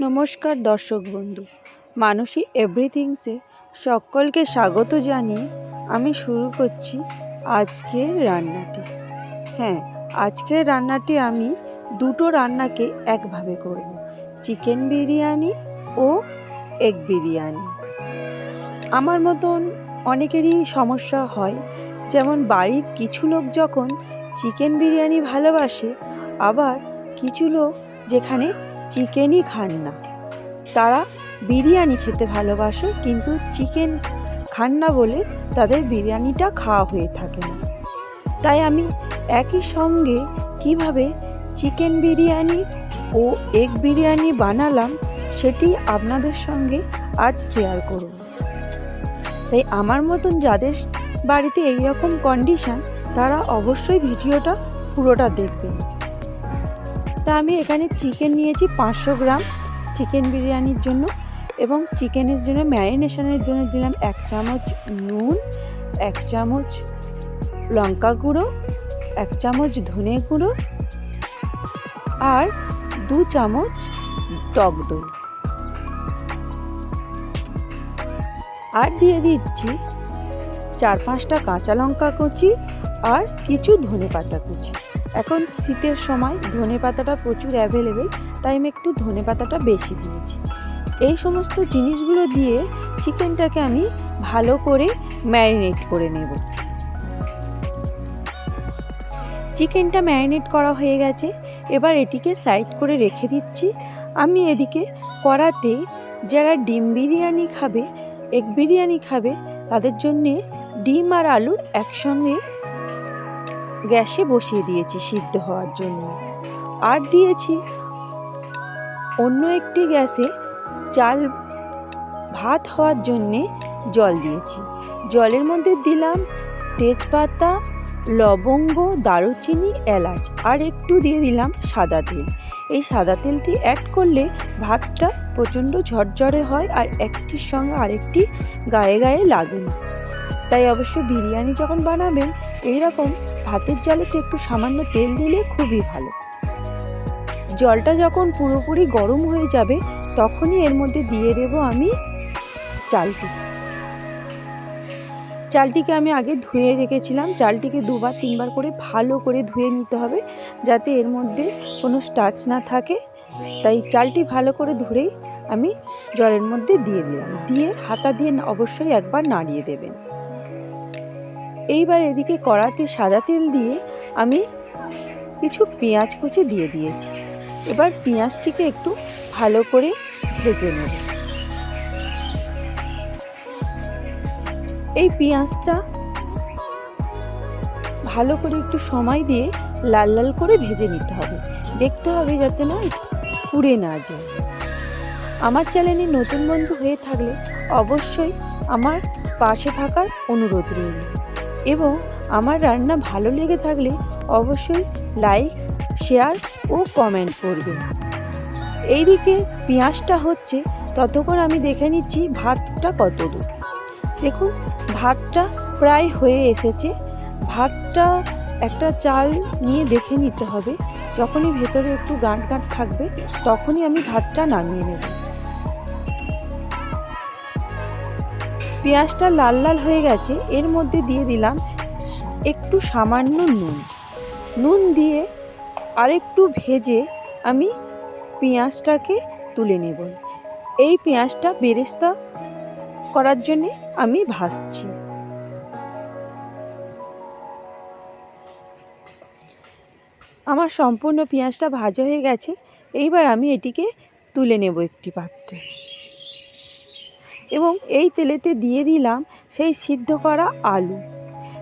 নমস্কার দর্শক বন্ধু। মানসী এভরিথিংসে সকলকে স্বাগত জানিয়ে আমি শুরু করছি আজকের রান্নাটি। হ্যাঁ আজকের রান্নাটি আমি দুটো রান্নাকে একভাবে করব। চিকেন বিরিয়ানি ও এগ বিরিয়ানি। আমার মতন অনেকেরই সমস্যা হয়, যেমন বাড়ির কিছু লোক যখন চিকেন বিরিয়ানি ভালোবাসে, আবার কিছু লোক যেখানে চিকেনই খান না। তারা বিরিয়ানি খেতে ভালোবাসে, কিন্তু চিকেন খান না বলে তাদের বিরিয়ানিটা খাওয়া হয়ে থাকে না। তাই আমি একই সঙ্গে কীভাবে চিকেন বিরিয়ানি ও এগ বিরিয়ানি বানালাম, সেটি আপনাদের সঙ্গে আজ শেয়ার করব। তাই আমার মতন যাদের বাড়িতে এই রকম কন্ডিশন তারা অবশ্যই ভিডিওটা পুরোটা দেখবেন। তা আমি এখানে চিকেন নিয়েছি পাঁচশো গ্রাম চিকেন বিরিয়ানির জন্য এবং চিকেনের জন্য ম্যারিনেশনের জন্য দিলাম এক চামচ নুন, এক চামচ লঙ্কা গুঁড়ো, এক চামচ ধনে গুঁড়ো আর দু চামচ টক দই। আর দিয়ে দিচ্ছি চার পাঁচটা কাঁচা লঙ্কা কুচি আর কিছু ধনে পাতা কুচি। এখন শীতের সময় ধনে পাতাটা প্রচুর অ্যাভেলেবেল তাই আমি একটু ধনে পাতাটা বেশি দিয়েছি। এই সমস্ত জিনিসগুলো দিয়ে চিকেনটাকে আমি ভালো করে ম্যারিনেট করে নেব। চিকেনটা ম্যারিনেট করা হয়ে গেছে, এবার এটিকে সাইড করে রেখে দিচ্ছি। আমি এদিকে কড়াতে যারা ডিম বিরিয়ানি খাবে এগ বিরিয়ানি খাবে, তাদের জন্যে ডিম আর আলুর একসঙ্গে গ্যাসে বসিয়ে দিয়েছি সিদ্ধ হওয়ার জন্য। আর দিয়েছি অন্য একটি গ্যাসে চাল ভাত হওয়ার জন্যে জল দিয়েছি। জলের মধ্যে দিলাম তেজপাতা, লবঙ্গ, দারুচিনি, এলাচ আর একটু দিয়ে দিলাম সাদা তেল। এই সাদা তেলটি অ্যাড করলে ভাতটা প্রচণ্ড ঝরঝরে হয় আর একটির সঙ্গে আরেকটি গায়ে গায়ে লাগে না। তাই অবশ্য বিরিয়ানি যখন বানাবেন, এইরকম ভাতের জলেতে একটু সামান্য তেল দিলে খুবই ভালো। জলটা যখন পুরোপুরি গরম হয়ে যাবে, তখনই এর মধ্যে দিয়ে দেব আমি চালটি। চালটিকে আমি আগে ধুয়ে রেখেছিলাম। চালটিকে দুবার, তিনবার করে ভালো করে ধুয়ে নিতে হবে, যাতে এর মধ্যে কোনো স্টাচ না থাকে। তাই চালটি ভালো করে ধরেই আমি জলের মধ্যে দিয়ে দিলাম। দিয়ে, হাতা দিয়ে অবশ্যই একবার নাড়িয়ে দেবেন। এইবার এদিকে কড়াতে সাদা তেল দিয়ে আমি কিছু পেঁয়াজ কুচি দিয়ে দিয়েছি। এবার পেঁয়াজটিকে একটু ভালো করে ভেজে নেব। এই পেঁয়াজটা ভালো করে একটু সময় দিয়ে লাল লাল করে ভেজে নিতে হবে। দেখতে হবে যাতে না পুড়ে না যায়। আমার চ্যানেলে নতুন বন্ধু হয়ে থাকলে অবশ্যই আমার পাশে থাকার অনুরোধ রইল। এবং আমার রান্না ভালো লেগে থাকলে অবশ্যই লাইক, শেয়ার ও কমেন্ট করবেন এইদিকে পেঁয়াজটা হচ্ছে, ততক্ষণ আমি দেখে নিচ্ছি ভাতটা কত দূর দেখুন, ভাতটা প্রায় হয়ে এসেছে। ভাতটা একটা চাল নিয়ে দেখে নিতে হবে। যখনই ভেতরে একটু গাঁট গাঁট থাকবে, তখনই আমি ভাতটা নামিয়ে নেব। পেঁয়াজটা লাল লাল হয়ে গেছে, এর মধ্যে দিয়ে দিলাম একটু সামান্য নুন। নুন দিয়ে আরেকটু ভেজে আমি পেঁয়াজটাকে তুলে নেব। এই পেঁয়াজটা বেরেস্তা করার জন্যে আমি ভাজছি। আমার সম্পূর্ণ পেঁয়াজটা ভাজা হয়ে গেছে, এইবার আমি এটিকে তুলে নেব একটি পাত্রে। এবং এই তেলেতে দিয়ে দিলাম সেই সিদ্ধ করা আলু।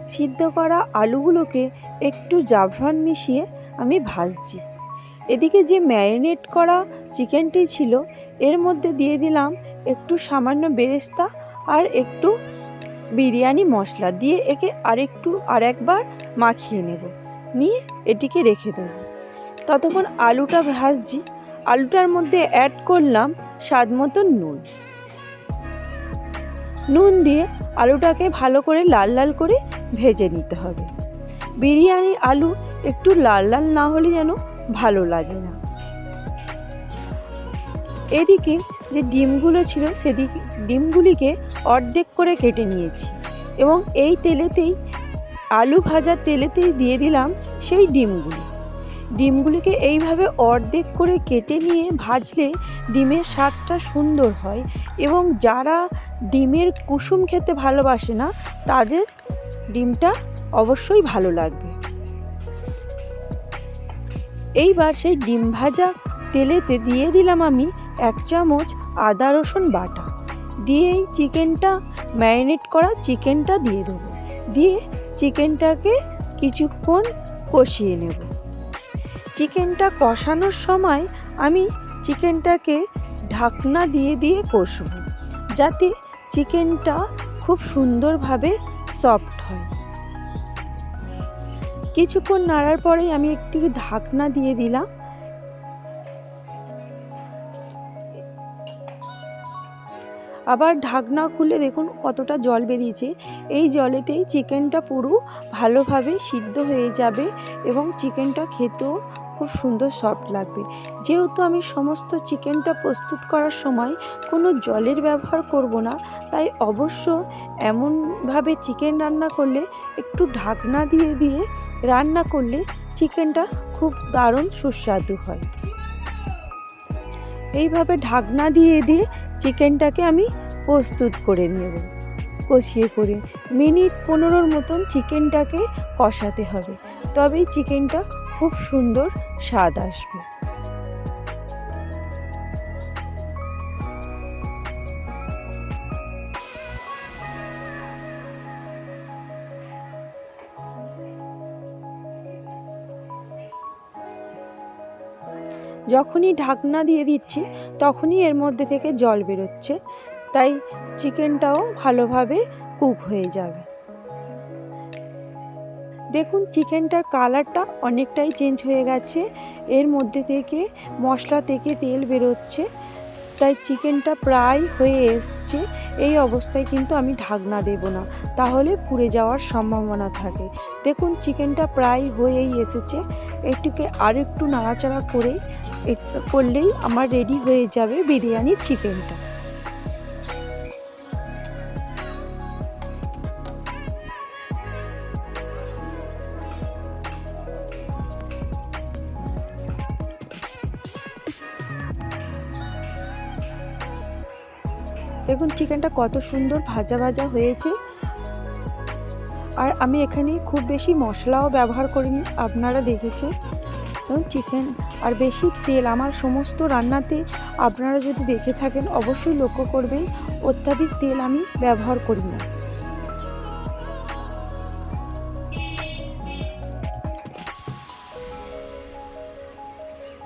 সিদ্ধ করা আলুগুলোকে একটু জাফরান মিশিয়ে আমি ভাজছি। এদিকে যে ম্যারিনেট করা চিকেনটি ছিল, এর মধ্যে দিয়ে দিলাম একটু সামান্য বেরেস্তা আর একটু বিরিয়ানি মশলা দিয়ে একে আরেকটু আর একবার মাখিয়ে নেব। নিয়ে এটিকে রেখে দেবো। ততক্ষণ আলুটা ভাজছি। আলুটার মধ্যে অ্যাড করলাম স্বাদ মতন নুন। নুন দিয়ে আলুটাকে ভালো করে লাল লাল করে ভেজে নিতে হবে। বিরিয়ানি আলু একটু লাল লাল না হলে যেন ভালো লাগে না। এদিকে যে ডিমগুলো ছিল সেদিকে, ডিমগুলিকে অর্ধেক করে কেটে নিয়েছি এবং এই তেলেতেই, আলু ভাজার তেলেতেই দিয়ে দিলাম সেই ডিমগুলি। ডিমগুলিকে এইভাবে অর্ধেক করে কেটে নিয়ে ভাজলে ডিমের স্বাদটা সুন্দর হয় এবং যারা ডিমের কুসুম খেতে ভালোবাসে না, তাদের ডিমটা অবশ্যই ভালো লাগবে। এইবার সেই ডিম ভাজা তেলেতে দিয়ে দিলাম আমি এক চামচ আদা রসুন বাটা। দিয়ে এই চিকেনটা ম্যারিনেট করা চিকেনটা দিয়ে দেবো। দিয়ে চিকেনটাকে কিছুক্ষণ কষিয়ে নেব। চিকেনটা কষানোর সময় আমি চিকেনটাকে ঢাকনা দিয়ে দিয়ে কষব, যাতে চিকেনটা খুব সুন্দরভাবে সফট হয়। কিছুক্ষণ নাড়ার পরেই আমি একটি ঢাকনা দিয়ে দিলাম। আবার ঢাকনা খুলে দেখুন কতটা জল বেরিয়েছে। এই জলেতেই চিকেনটা পুরো ভালোভাবে সিদ্ধ হয়ে যাবে এবং চিকেনটা খেতেও খুব সুন্দর সফট লাগবে। যেহেতু আমি সমস্ত চিকেনটা প্রস্তুত করার সময় কোনো জলের ব্যবহার করব না, তাই অবশ্য এমনভাবে চিকেন রান্না করলে, একটু ঢাকনা দিয়ে দিয়ে রান্না করলে চিকেনটা খুব দারুণ সুস্বাদু হয়। এইভাবে ঢাকনা দিয়ে দিয়ে চিকেনটাকে আমি প্রস্তুত করে নেব। কষিয়ে করে মিনিট পনেরোর মতন চিকেনটাকে কষাতে হবে। তবেই চিকেনটা খুব সুন্দর স্বাদ আসবে। যখনই ঢাকনা দিয়ে দিচ্ছি, তখনই এর মধ্যে থেকে জল বেরোচ্ছে। তাই চিকেনটাও ভালোভাবে কুক হয়ে যাবে। দেখুন, চিকেনটার কালারটা অনেকটাই চেঞ্জ হয়ে গেছে। এর মধ্যে থেকে মশলা থেকে তেল বেরোচ্ছে। তাই চিকেনটা প্রায় হয়ে এসছে। এই অবস্থায় কিন্তু আমি ঢাকনা দেব না। তাহলে পুড়ে যাওয়ার সম্ভাবনা থাকে। দেখুন, চিকেনটা প্রায় হয়েই এসেছে। এটিকে আর একটু নাড়াচাড়া করে করলেই আমার রেডি হয়ে যাবে বিরিয়ানির চিকেনটা দেখুন চিকেনটা কত সুন্দর ভাজা ভাজা হয়েছে। আর আমি এখানে খুব বেশি মশলাও ব্যবহার করিনি, আপনারা দেখেছে এবং চিকেন আর বেশি তেল আমার সমস্ত রান্নাতে আপনারা যদি দেখে থাকেন অবশ্যই লক্ষ্য করবেন অত্যাধিক তেল আমি ব্যবহার করি না।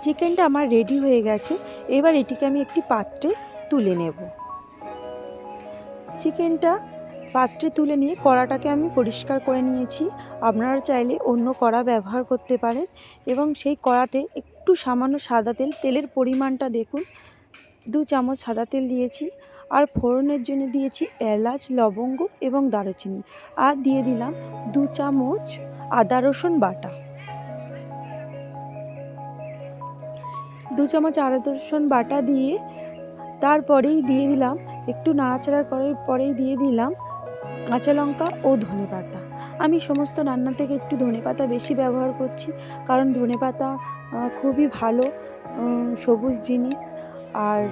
চিকেনটা আমার রেডি হয়ে গেছে। এবার এটিকে আমি একটি পাত্রে তুলে নেব। চিকেনটা পাত্রে তুলে নিয়ে কড়াটাকে আমি পরিষ্কার করে নিয়েছি। আপনারা চাইলে অন্য কড়া ব্যবহার করতে পারেন এবং সেই কড়াতে একটু সামান্য সাদা তেল, তেলের পরিমাণটা দেখুন। দু চামচ সাদা তেল দিয়েছি আর ফোড়নের জন্য দিয়েছি এলাচ, লবঙ্গ এবং দারুচিনি। আর দিয়ে দিলাম দু চামচ আদা রসুন বাটা। দু চামচ আদা রসুন বাটা দিয়ে তারপরেই দিয়ে দিলাম, একটু নাড়াচাড়া করার পরেই দিয়ে দিলাম কাঁচা লঙ্কা ও ধনে পাতা। আমি সমস্ত রান্না থেকে একটু ধনে পাতা বেশি ব্যবহার করছি, কারণ ধনে পাতা খুবই ভালো সবুজ জিনিস। আর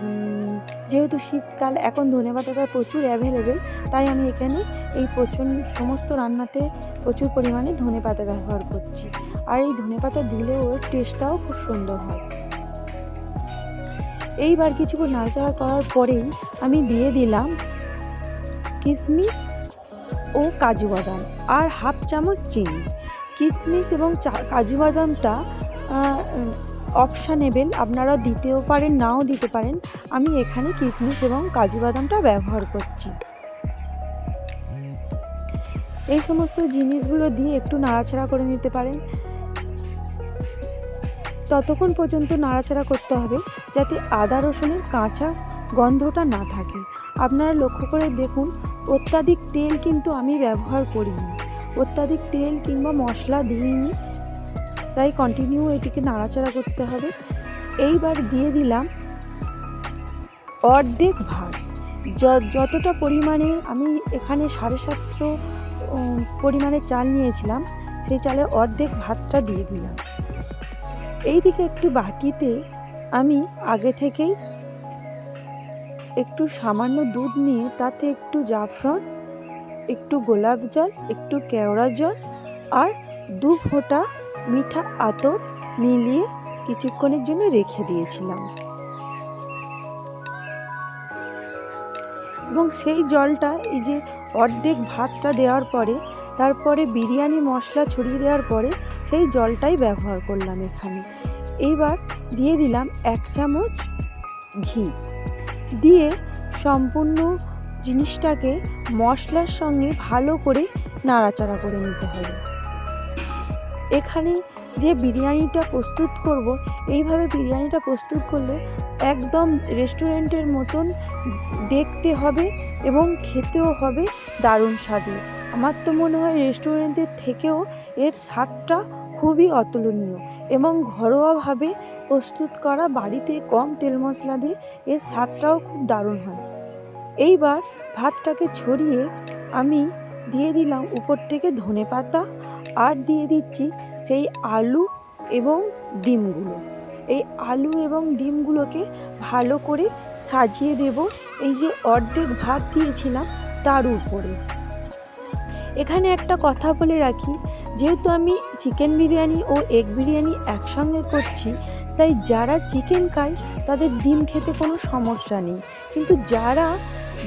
যেহেতু শীতকাল, এখন ধনে পাতাটা প্রচুর অ্যাভেলেবেল তাই আমি এখানে এই প্রচুর, সমস্ত রান্নাতে প্রচুর পরিমাণে ধনে পাতা ব্যবহার করছি। আর এই ধনে পাতা দিলেও ওর টেস্টটাও খুব সুন্দর হয়। এইবার কিছুক্ষণ নাড়াচাড়া করার পরেই আমি দিয়ে দিলাম কিশমিশ ও কাজু বাদাম আর হাফ চামচ চিনি। কিশমিশ এবং কাজু বাদামটা অপশানেবেল আপনারা দিতেও পারেন, নাও দিতে পারেন। আমি এখানে কিশমিশ এবং কাজু বাদামটা ব্যবহার করছি। এই সমস্ত জিনিসগুলো দিয়ে একটু নাড়াচাড়া করে নিতে পারেন। ততক্ষণ পর্যন্ত নাড়াচাড়া করতে হবে, যাতে আদা রসুনের কাঁচা গন্ধটা না থাকে। আপনারা লক্ষ্য করে দেখুন অত্যাধিক তেল কিন্তু আমি ব্যবহার করিনি। অত্যাধিক তেল কিংবা মশলা দিইনি। তাই কন্টিনিউ এটিকে নাড়াচাড়া করতে হবে। এইবার দিয়ে দিলাম অর্ধেক ভাত। যতটা পরিমাণে আমি এখানে সাড়ে সাতশো পরিমাণে চাল নিয়েছিলাম, সেই চালের অর্ধেক ভাতটা দিয়ে দিলাম। এইদিকে একটি বাটিতে আমি আগে থেকেই একটু সামান্য দুধ নিয়ে তাতে একটু জাফরান, একটু গোলাপ জল, একটু কেওড়া জল আর দু ফোঁটা মিঠা আতর মিলিয়ে কিছুক্ষণের জন্য রেখে দিয়েছিলাম। এবং সেই জলটা, এই যে অর্ধেক ভাতটা দেওয়ার পরে, তারপরে বিরিয়ানি মশলা ছড়িয়ে দেওয়ার পরে সেই জলটাই ব্যবহার করলাম এখানে। এইবার দিয়ে দিলাম এক চামচ ঘি। দিয়ে সম্পূর্ণ জিনিসটাকে মশলার সঙ্গে ভালো করে নাড়াচাড়া করে নিতে হবে। এখানে যে বিরিয়ানিটা প্রস্তুত করব, এইভাবে বিরিয়ানিটা প্রস্তুত করলে একদম রেস্টুরেন্টের মতন দেখতে হবে এবং খেতেও হবে দারুণ স্বাদে। আমার তো মনে হয় রেস্টুরেন্টের থেকেও এর স্বাদটা খুবই অতুলনীয় এবং ঘরোয়াভাবে প্রস্তুত করা বাড়িতে কম তেল মশলা দিয়ে এর স্বাদটাও খুব দারুণ হয়। এইবার ভাতটাকে ছড়িয়ে আমি দিয়ে দিলাম উপর থেকে ধনে পাতা আর দিয়ে দিচ্ছি সেই আলু এবং ডিমগুলো। এই আলু এবং ডিমগুলোকে ভালো করে সাজিয়ে দেব এই যে অর্ধেক ভাত দিয়েছিলাম তার উপরে। এখানে একটা কথা বলে রাখি, যেহেতু আমি চিকেন বিরিয়ানি ও এগ বিরিয়ানি একসঙ্গে করছি তাই যারা চিকেন খায়, তাদের ডিম খেতে কোনো সমস্যা নেই। কিন্তু যারা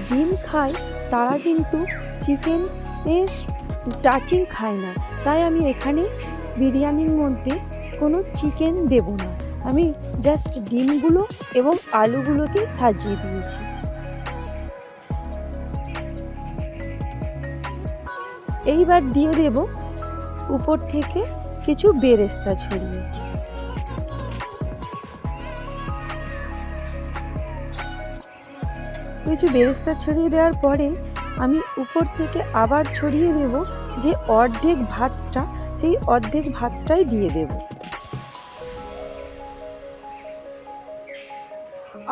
ডিম খায়, তারা কিন্তু চিকেনের টাচিং খায় না। তাই আমি এখানে বিরিয়ানির মধ্যে কোনো চিকেন দেব না। আমি জাস্ট ডিমগুলো এবং আলুগুলোকে সাজিয়ে দিয়েছি। এইবার দিয়ে দেব উপর থেকে কিছু বেরেস্তা ছড়িয়ে। কিছু বেরেস্তা ছড়িয়ে দেওয়ার পরে আমি উপর থেকে আবার ছড়িয়ে দেব যে অর্ধেক ভাতটা, সেই অর্ধেক ভাতটাই দিয়ে দেব।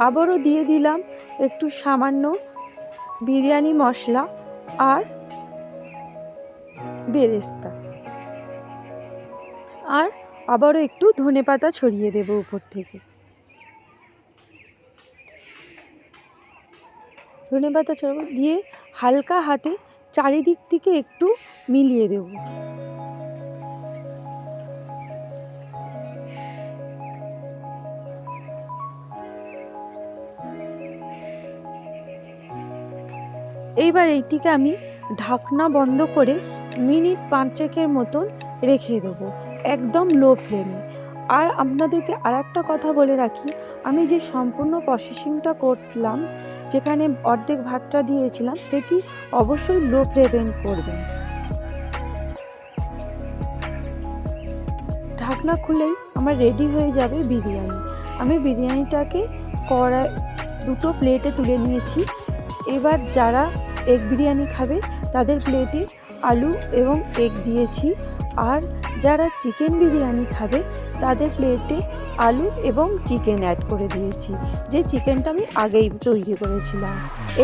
আবারও দিয়ে দিলাম একটু সামান্য বিরিয়ানি মশলা আর বেরেস্তা। আর আবারও একটু ধনেপাতা ছড়িয়ে দেব উপর থেকে। ধনেপাতা ছড়াবো, দিয়ে হালকা হাতে চারিদিক থেকে একটু মিলিয়ে দেব। এইবার এইটিকে আমি ঢাকনা বন্ধ করে মিনিট পাঁচেকের মতন রেখে দেবো, একদম লো ফ্লেমে। আর আপনাদেরকে আর একটা কথা বলে রাখি, আমি যে সম্পূর্ণ প্রসেসিংটা করলাম, যেখানে অর্ধেক ভাতটা দিয়েছিলাম, সেটি অবশ্যই লো ফ্লেমে করবেন। ঢাকনা খুলেই আমার রেডি হয়ে যাবে বিরিয়ানি। আমি বিরিয়ানিটাকে কড়াই, দুটো প্লেটে তুলে নিয়েছি। এবার যারা এগ বিরিয়ানি খাবে, তাদের প্লেটে আলু এবং এগ দিয়েছি। আর যারা চিকেন বিরিয়ানি খাবে তাদের প্লেটে আলু এবং চিকেন অ্যাড করে দিয়েছি। যে চিকেনটা আমি আগেই তৈরি করেছিলাম।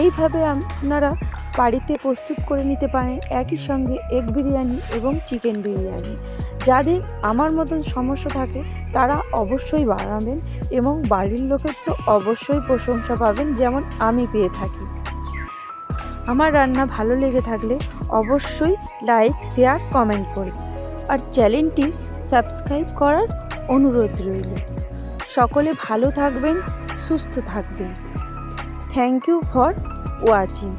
এইভাবে আপনারা বাড়িতে প্রস্তুত করে নিতে পারেন একই সঙ্গে এগ বিরিয়ানি এবং চিকেন বিরিয়ানি। যাদের আমার মতন সমস্যা থাকে, তারা অবশ্যই বানাবেন এবং বাড়ির লোকের তো অবশ্যই প্রশংসা পাবেন যেমন আমি পেয়ে থাকি। আমার রান্না ভালো লেগে থাকলে অবশ্যই লাইক শেয়ার কমেন্ট করবেন আর চ্যানেলটি সাবস্ক্রাইব করার অনুরোধ রইল। সকলে ভালো থাকবেন সুস্থ থাকবেন। Thank you for watching